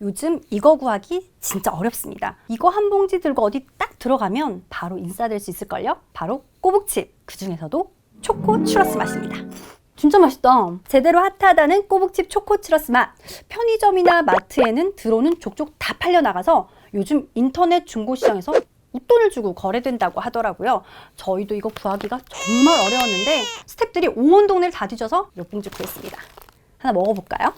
요즘 이거 구하기 진짜 어렵습니다. 이거 한 봉지 들고 어디 딱 들어가면 바로 인싸될 수 있을걸요? 바로 꼬북칩. 그 중에서도 초코 추러스 맛입니다. 진짜 맛있다. 제대로 핫하다는 꼬북칩 초코 추러스 맛. 편의점이나 마트에는 들어오는 족족 다 팔려 나가서 요즘 인터넷 중고 시장에서 웃돈을 주고 거래된다고 하더라고요. 저희도 이거 구하기가 정말 어려웠는데 스탭들이 온 동네를 다 뒤져서 몇 봉지 구했습니다. 하나 먹어볼까요?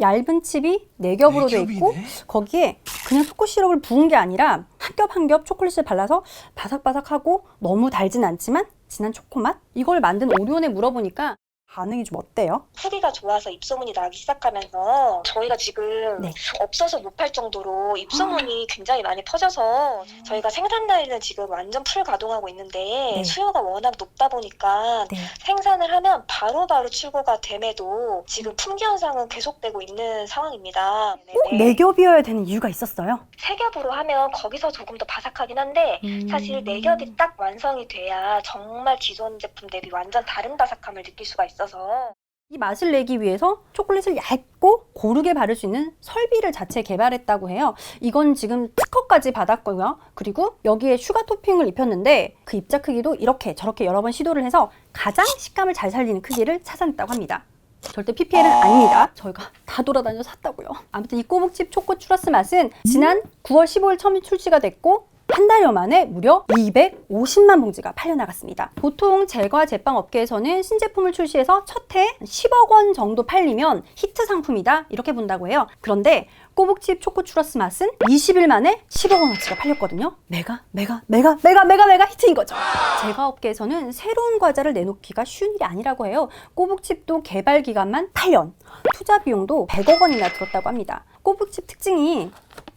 얇은 칩이 네 겹으로 돼 있고 네 겹이네. 거기에 그냥 초코 시럽을 부은 게 아니라 한 겹 한 겹 초콜릿을 발라서 바삭바삭하고 너무 달진 않지만 진한 초코 맛? 이걸 만든 오리온에 물어보니까 반응이 좀 어때요? 후기가 좋아서 입소문이 나기 시작하면서 저희가 지금 네. 없어서 못 팔 정도로 입소문이 굉장히 많이 퍼져서 저희가 생산 라인은 지금 완전 풀 가동하고 있는데 네. 수요가 워낙 높다 보니까 네. 생산을 하면 바로바로 출고가 됨에도 지금 품귀 현상은 계속되고 있는 상황입니다. 꼭네 겹이어야 되는 이유가 있었어요. 세 겹으로 하면 거기서 조금 더 바삭하긴 한데 사실 네 겹이 딱 완성이 돼야 정말 기존 제품 대비 완전 다른 바삭함을 느낄 수가 있어 서 이 맛을 내기 위해서 초콜릿을 얇고 고르게 바를 수 있는 설비를 자체 개발했다고 해요. 이건 지금 특허까지 받았고요. 그리고 여기에 슈가 토핑을 입혔는데 그 입자 크기도 이렇게 저렇게 여러 번 시도를 해서 가장 식감을 잘 살리는 크기를 찾아냈다고 합니다. 절대 PPL은 아닙니다. 저희가 다 돌아다녀 샀다고요. 아무튼 이 꼬북칩 초코 추러스 맛은 지난 9월 15일 처음 출시가 됐고 한 달여 만에 무려 250만 봉지가 팔려나갔습니다. 보통 제과 제빵 업계에서는 신제품을 출시해서 첫 해 10억 원 정도 팔리면 히트 상품이다 이렇게 본다고 해요. 그런데 꼬북칩 초코 추러스 맛은 20일 만에 10억 원어치가 팔렸거든요. 메가 메가 메가 메가 메가 메가 히트인 거죠. 제과 업계에서는 새로운 과자를 내놓기가 쉬운 일이 아니라고 해요. 꼬북칩도 개발 기간만 8년, 투자 비용도 100억 원이나 들었다고 합니다. 꼬북칩 특징이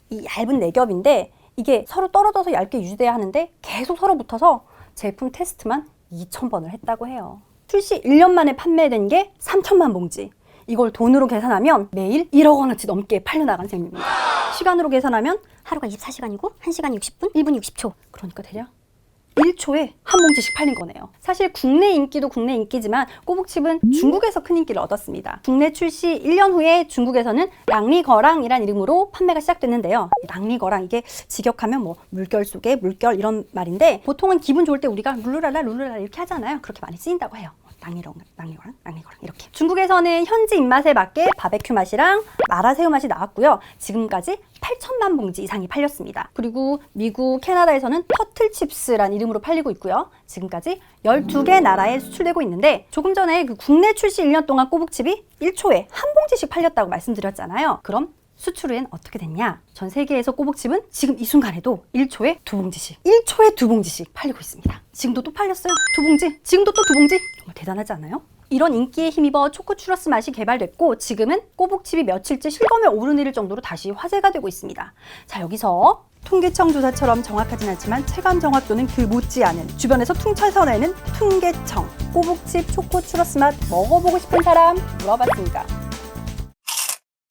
이 얇은 네 겹인데 이게 서로 떨어져서 얇게 유지돼야 하는데 계속 서로 붙어서 제품 테스트만 2,000번을 했다고 해요. 출시 1년 만에 판매된 게 3천만 봉지. 이걸 돈으로 계산하면 매일 1억 원어치 넘게 팔려나간 셈입니다. 시간으로 계산하면 하루가 24시간이고 1시간이 60분, 1분이 60초. 그러니까 대략 1초에 한 봉지씩 팔린 거네요. 사실 국내 인기도 국내 인기지만 꼬북칩은 중국에서 큰 인기를 얻었습니다. 국내 출시 1년 후에 중국에서는 랑리거랑이란 이름으로 판매가 시작됐는데요. 이 랑리거랑 이게 직역하면 뭐 물결 속에 물결 이런 말인데 보통은 기분 좋을 때 우리가 룰루랄라 룰루랄라 이렇게 하잖아요. 그렇게 많이 쓰인다고 해요. 랑리거랑, 랑리거랑, 랑리거랑 이렇게. 중국에서는 현지 입맛에 맞게 바베큐 맛이랑 마라새우 맛이 나왔고요. 지금까지 8천만 봉지 이상이 팔렸습니다. 그리고 미국, 캐나다에서는 터틀칩스란 이름으로 팔리고 있고요. 지금까지 12개 나라에 수출되고 있는데 조금 전에 그 국내 출시 1년 동안 꼬북칩이 1초에 한 봉지씩 팔렸다고 말씀드렸잖아요. 그럼 수출 후엔 어떻게 됐냐? 전 세계에서 꼬북칩은 지금 이 순간에도 1초에 두 봉지씩, 1초에 두 봉지씩 팔리고 있습니다. 지금도 또 팔렸어요. 두 봉지. 지금도 또 두 봉지. 정말 대단하지 않아요? 이런 인기에 힘입어 초코 추러스 맛이 개발됐고 지금은 꼬북칩이 며칠째 실검에 오르내릴 정도로 다시 화제가 되고 있습니다. 자 여기서 통계청 조사처럼 정확하진 않지만 체감 정확도는 그 못지않은 주변에서 퉁쳐서 내는 통계청 꼬북칩 초코 추러스 맛 먹어보고 싶은 사람 물어봤습니다.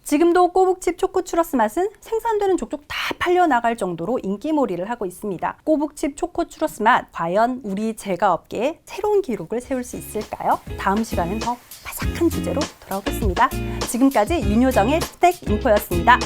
지금도 꼬북칩 초코 추러스 맛은 생산되는 족족 다 팔려나갈 정도로 인기몰이를 하고 있습니다. 꼬북칩 초코 추러스 맛, 과연 우리 제과 업계에 새로운 기록을 세울 수 있을까요? 다음 시간은 더 바삭한 주제로 돌아오겠습니다. 지금까지 윤효정의 스택 인포였습니다.